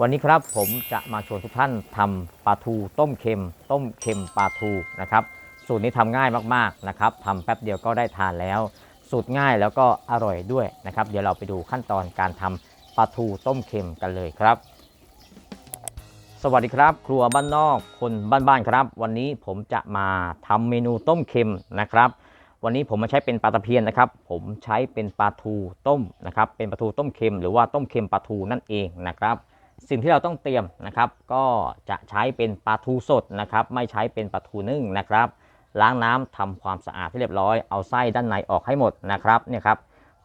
วันนี้ครับผมจะมาชวนทุกท่านทำปลาทูต้มเค็ม ต้มเค็มปลาทูนะครับสูตรนี้ทำง่ายมากๆนะครับทำแป๊บเดียวก็ได้ทานแล้ว สูตรง่ายแล้วก็อร่อยด้วยนะครับ เดี๋ยวเราไปดูขั้นตอนการทำปลาทูต้มเค็มกันเลยครับ สวัสดีครับ ครัวบ้านนอกคนบ้านๆครับ วันนี้ผมจะมาทำเมนูต้มเค็มนะครับ วันนี้ผมมาใช้เป็นปลาตะเพียนนะครับ ผมใช้เป็นปลาทูต้มนะครับ เป็นปลาทูต้มเค็มหรือว่าต้มเค็มปลาทูนั่นเองนะครับ สิ่งที่เราต้องเตรียมนะครับ ก็จะใช้เป็นปลาทูสดนะครับ ไม่ใช้เป็นปลาทูนึ่งนะครับ ล้างน้ำทำความสะอาดให้เรียบร้อยเอาไส้ด้านในออกให้หมดนะครับเนี่ยครับ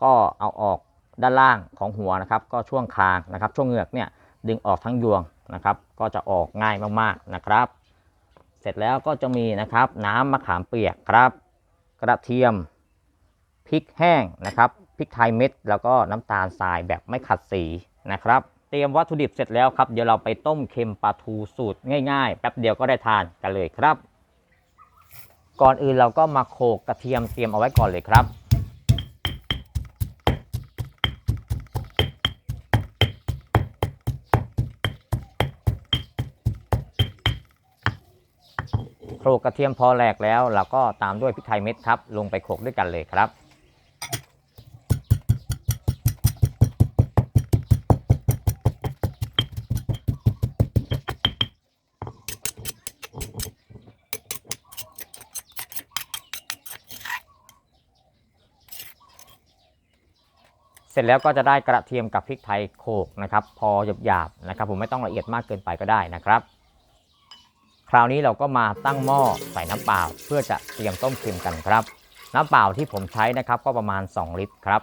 ก็เอาออกด้านล่างของหัวนะครับ ก็ช่วงคางนะครับ ช่วงเหงือกเนี่ยดึงออกทั้งยวงนะครับ ก็จะออกง่ายมากๆนะครับ เสร็จแล้วก็จะมีนะครับน้ำมะขามเปียกครับ กระเทียมพริกแห้งนะครับพริกไทยเม็ด แล้วก็น้ำตาลทรายแบบไม่ขัดสีนะครับ เตรียมวัตถุดิบเสร็จแล้วครับ เดี๋ยวเราไปต้มเค็มปลาทูสูตรง่ายๆ แป๊บเดียวก็ได้ทานกันเลยครับ ก่อนอื่นเราก็มาโขกกระเทียมเตรียมเอาไว้ก่อนเลยครับ โขลกกระเทียมพอแหลกแล้วเราก็ตามด้วยพริกไทยเม็ดครับ ลงไปโขลกด้วยกันเลยครับ ร็จแล้วก็จะได้กระเทียมกับพริกไทยโขกนะครับ พอหยาบๆนะครับ ผมไม่ต้องละเอียดมากเกินไปก็ได้นะครับ คราวนี้เราก็มาตั้งหม้อใส่น้ำเปล่า เพื่อจะเตรียมต้มเค็มกันครับ น้ำเปล่าที่ผมใช้นะครับก็ประมาณ 2 ลิตรครับ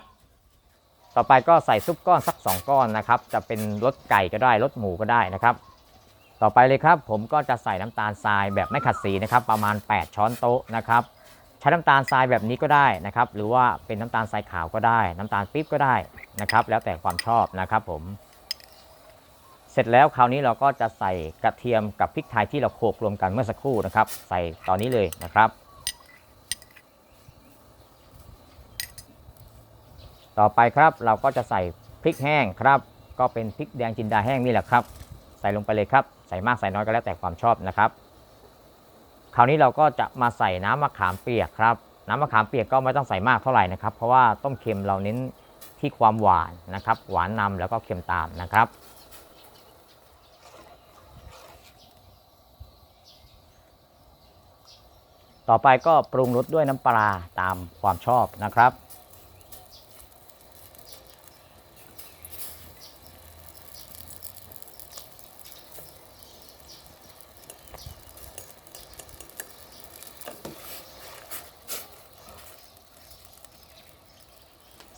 ต่อไปก็ใส่ซุปก้อนสัก 2 ก้อนนะครับ จะเป็นรสไก่ก็ได้รสหมูก็ได้นะครับ ต่อไปเลยครับ ผมก็จะใส่น้ำตาลทรายแบบไม่ขัดสีนะครับ ประมาณ 8 ช้อนโต๊ะนะครับ ช้น้ำตาลทรายแบบนี้ก็ได้นะครับ หรือว่าเป็นน้ำตาลทรายขาวก็ได้ น้ำตาลปี๊บก็ได้นะครับ แล้วแต่ความชอบนะครับผม เสร็จแล้วคราวนี้เราก็จะใส่กระเทียมกับพริกไทยที่เราโขลกรวมกันเมื่อสักครู่นะครับ ใส่ตอนนี้เลยนะครับ ต่อไปครับเราก็จะใส่พริกแห้งครับ ก็เป็นพริกแดงจินดาแห้งนี่แหละครับ ใส่ลงไปเลยครับ ใส่มากใส่น้อยก็แล้วแต่ความชอบนะครับ คราวนี้เราก็จะมาใส่น้ำมะขามเปียกครับ น้ำมะขามเปียกก็ไม่ต้องใส่มากเท่าไหร่นะครับ เพราะว่าต้มเค็มเราเน้นที่ความหวานนะครับ หวานนำแล้วก็เค็มตามนะครับ ต่อไปก็ปรุงรสด้วยน้ำปลาตามความชอบนะครับ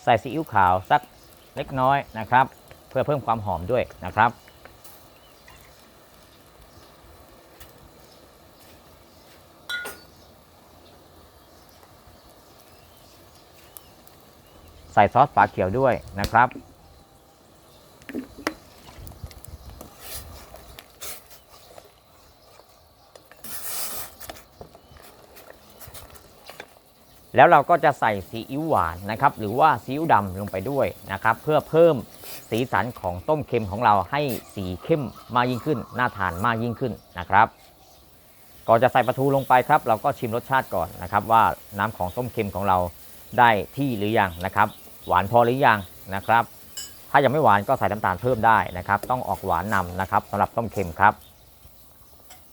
ใส่ซีอิ๊วขาวสักเล็กน้อยนะครับ เพื่อเพิ่มความหอมด้วยนะครับ ใส่ซอสฝาเขียวด้วยนะครับ แล้วเราก็จะใส่ซีอิ๊วหวานนะครับหรือว่าซีอิ๊วดำลงไปด้วยนะครับเพื่อเพิ่มสีสันของต้มเค็มของเราให้สีเข้มมากยิ่งขึ้น น่าทานมากยิ่งขึ้นนะครับก่อนจะใส่ปลาทูลงไปครับ เราก็ชิมรสชาติก่อนนะครับ ว่าน้ำของต้มเค็มของเราได้ที่หรือยังนะครับ หวานพอหรือยังนะครับ ถ้ายังไม่หวานก็ใส่น้ำตาลเพิ่มได้นะครับ ต้องออกหวานนำนะครับสำหรับต้มเค็มครับ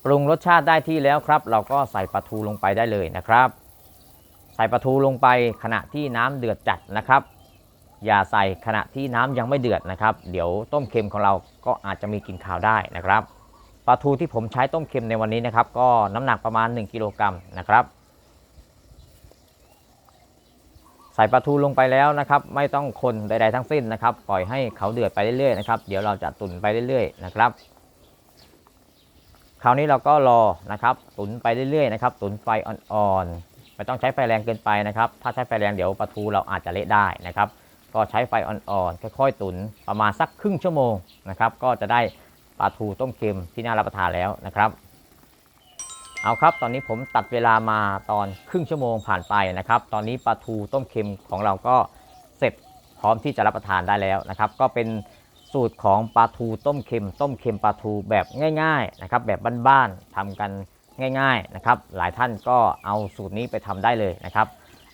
ปรุงรสชาติได้ที่แล้วครับ เราก็ใส่ปลาทูลงไปได้เลยนะครับ ใส่ปลาทูลงไปขณะที่น้ำเดือดจัดนะครับ อย่าใส่ขณะที่น้ำยังไม่เดือดนะครับ เดี๋ยวต้มเค็มของเราก็อาจจะมีกลิ่นคาวได้นะครับปลาทูที่ผมใช้ต้มเค็มในวันนี้นะครับ ก็น้ำหนักประมาณ 1กิโลกรัมนะครับใส่ปลาทูลงไปแล้วนะครับ ไม่ต้องคนใดๆทั้งสิ้นนะครับ ปล่อยให้เขาเดือดไปเรื่อยๆนะครับ เดี๋ยวเราจะตุ๋นไปเรื่อยๆนะครับ คราวนี้เราก็รอนะครับ ตุ๋นไปเรื่อยๆนะครับ ตุ๋นไฟอ่อนๆ ไม่ต้องใช้ไฟแรงเกินไปนะครับ ถ้าใช้ไฟแรงเดี๋ยวปลาทูเราอาจจะเละได้นะครับ ก็ใช้ไฟอ่อนๆค่อย ๆ ตุ๋นประมาณสักครึ่งชั่วโมงนะครับ ก็จะได้ปลาทูต้มเค็มที่น่ารับประทานแล้วนะครับ เอาครับ ตอนนี้ผมตัดเวลามาตอนครึ่งชั่วโมงผ่านไปนะครับ ตอนนี้ปลาทูต้มเค็มของเราก็เสร็จพร้อมที่จะรับประทานได้แล้วนะครับ ก็เป็นสูตรของปลาทูต้มเค็ม ต้มเค็มปลาทูแบบง่าย ๆ นะครับ แบบบ้านๆทำกัน ง่ายๆนะครับ หลายท่านก็เอาสูตรนี้ไปทำได้เลยนะครับ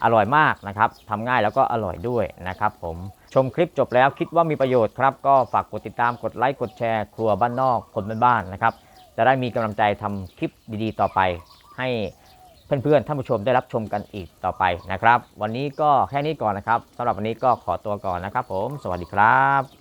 อร่อยมากนะครับทำง่ายแล้วก็อร่อยด้วยนะครับผมชมคลิปจบแล้วคิดว่ามีประโยชน์ครับ ก็ฝากกดติดตามกดไลค์กดแชร์ครัวบ้านนอกคนบ้านๆนะครับ จะได้มีกำลังใจทำคลิปดีๆ ต่อไปให้เพื่อนๆท่านผู้ชมได้รับชมกันอีกต่อไปนะครับ วันนี้ก็แค่นี้ก่อนนะครับสำหรับวันนี้ก็ขอตัวก่อนนะครับ ผม สวัสดีครับ